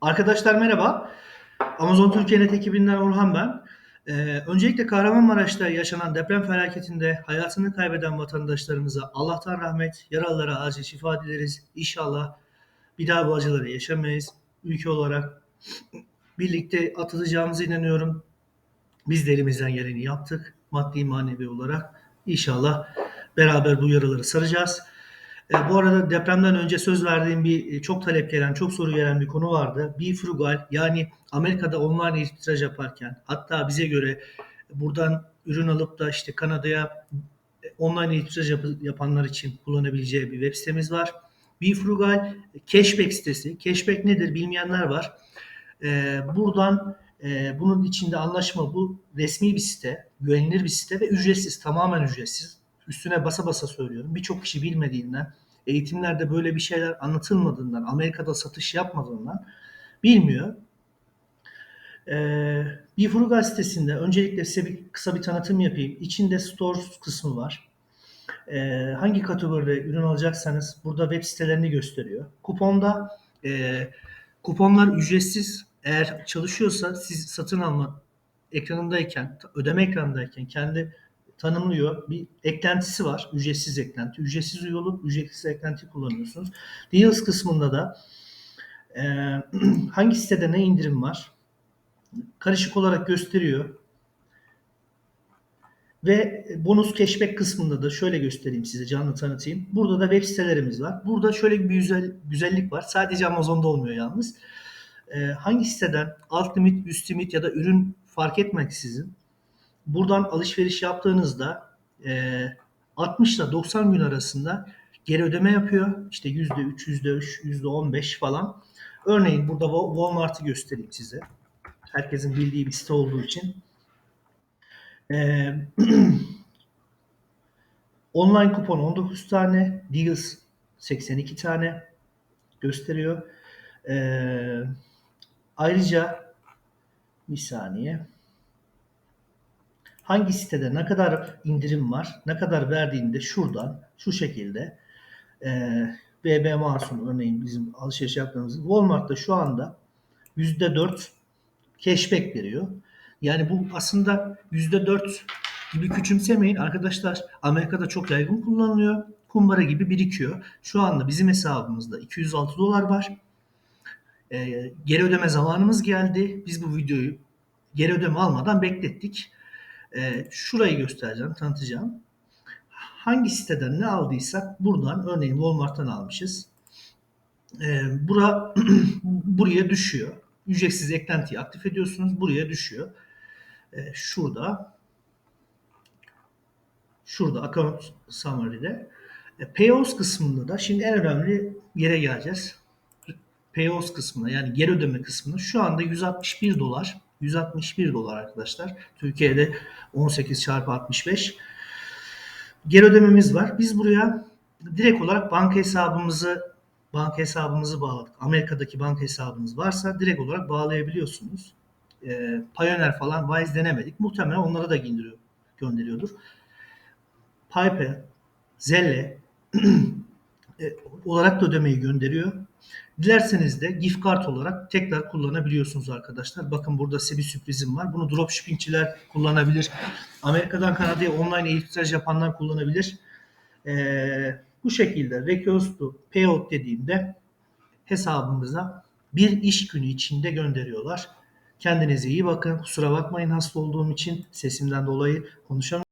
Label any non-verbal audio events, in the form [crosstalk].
Arkadaşlar merhaba. Amazon Türkiye.net ekibinden Orhan ben. Ee, öncelikle Kahramanmaraş'ta yaşanan deprem felaketinde hayatını kaybeden vatandaşlarımıza Allah'tan rahmet, yaralılara acil şifa dileriz. İnşallah bir daha bu acıları yaşamayız. Ülke olarak birlikte atılacağımıza inanıyorum. Biz de elimizden geleni yaptık. Maddi manevi olarak. İnşallah beraber bu yaraları saracağız. E, bu arada depremden önce söz verdiğim bir e, çok talep gelen, çok soru gelen bir konu vardı. Bifrugal yani Amerika'da online irtitraç yaparken hatta bize göre buradan ürün alıp da işte Kanada'ya e, online irtitraç yap- yapanlar için kullanabileceği bir web sitemiz var. Bifrugal cashback sitesi. Cashback nedir bilmeyenler var. E, buradan e, bunun içinde anlaşma bu resmi bir site, güvenilir bir site ve ücretsiz, tamamen ücretsiz. Üstüne basa basa söylüyorum. Birçok kişi bilmediğinden, eğitimlerde böyle bir şeyler anlatılmadığından, Amerika'da satış yapmadığından bilmiyor. Ee, Bifrugal sitesinde öncelikle size bir kısa bir tanıtım yapayım. İçinde stores kısmı var. Ee, hangi kategoride ürün alacaksanız burada web sitelerini gösteriyor. Kuponda e, kuponlar ücretsiz. Eğer çalışıyorsa siz satın alma ekranındayken, ödeme ekranındayken kendi tanımlıyor. Bir eklentisi var. Ücretsiz eklenti. Ücretsiz üye ücretsiz eklenti kullanıyorsunuz. Deals kısmında da e, [clears throat] hangi sitede ne indirim var? Karışık olarak gösteriyor. Ve bonus cashback kısmında da şöyle göstereyim size canlı tanıtayım. Burada da web sitelerimiz var. Burada şöyle bir güzel, güzellik var. Sadece Amazon'da olmuyor yalnız. Ee, hangi siteden alt limit, üst limit ya da ürün fark etmeksizin buradan alışveriş yaptığınızda e, 60 ile 90 gün arasında geri ödeme yapıyor. İşte %3, %3, %15 falan. Örneğin burada Wa- Walmart'ı göstereyim size. Herkesin bildiği bir site olduğu için. Ee, [clears throat] online kupon 19 tane, Deals 82 tane gösteriyor. Ee, ayrıca bir saniye. Hangi sitede ne kadar indirim var, ne kadar verdiğinde şuradan şu şekilde e, BB Masum örneğin bizim alışveriş yaptığımız Walmart'ta şu anda %4 cashback veriyor. Yani bu aslında %4 gibi küçümsemeyin arkadaşlar. Amerika'da çok yaygın kullanılıyor. Kumbara gibi birikiyor. Şu anda bizim hesabımızda 206 dolar var. Ee, geri ödeme zamanımız geldi. Biz bu videoyu geri ödeme almadan beklettik. Ee, şurayı göstereceğim, tanıtacağım. Hangi siteden ne aldıysak buradan örneğin Walmart'tan almışız. Ee, bura [clears throat] buraya düşüyor. Ücretsiz eklentiyi aktif ediyorsunuz. Buraya düşüyor. Ee, şurada şurada account summary'de e, Payouts kısmında da şimdi en önemli yere geleceğiz. Payouts kısmına yani geri ödeme kısmına şu anda 161 dolar 161 dolar arkadaşlar. Türkiye'de 18 çarpı 65 geri ödememiz var. Biz buraya direkt olarak banka hesabımızı banka hesabımızı bağladık. Amerika'daki banka hesabınız varsa direkt olarak bağlayabiliyorsunuz. E, Payoneer falan Wise denemedik. Muhtemelen onlara da gönderiyor, gönderiyordur. PayPal, Zelle [clears throat] e, olarak da ödemeyi gönderiyor. Dilerseniz de gift card olarak tekrar kullanabiliyorsunuz arkadaşlar. Bakın burada size bir sürprizim var. Bunu dropshippingçiler kullanabilir. Amerika'dan Kanada'ya online irtitraç yapanlar kullanabilir. Ee, bu şekilde request payout dediğimde hesabımıza bir iş günü içinde gönderiyorlar. Kendinize iyi bakın. Kusura bakmayın hasta olduğum için sesimden dolayı konuşamıyorum.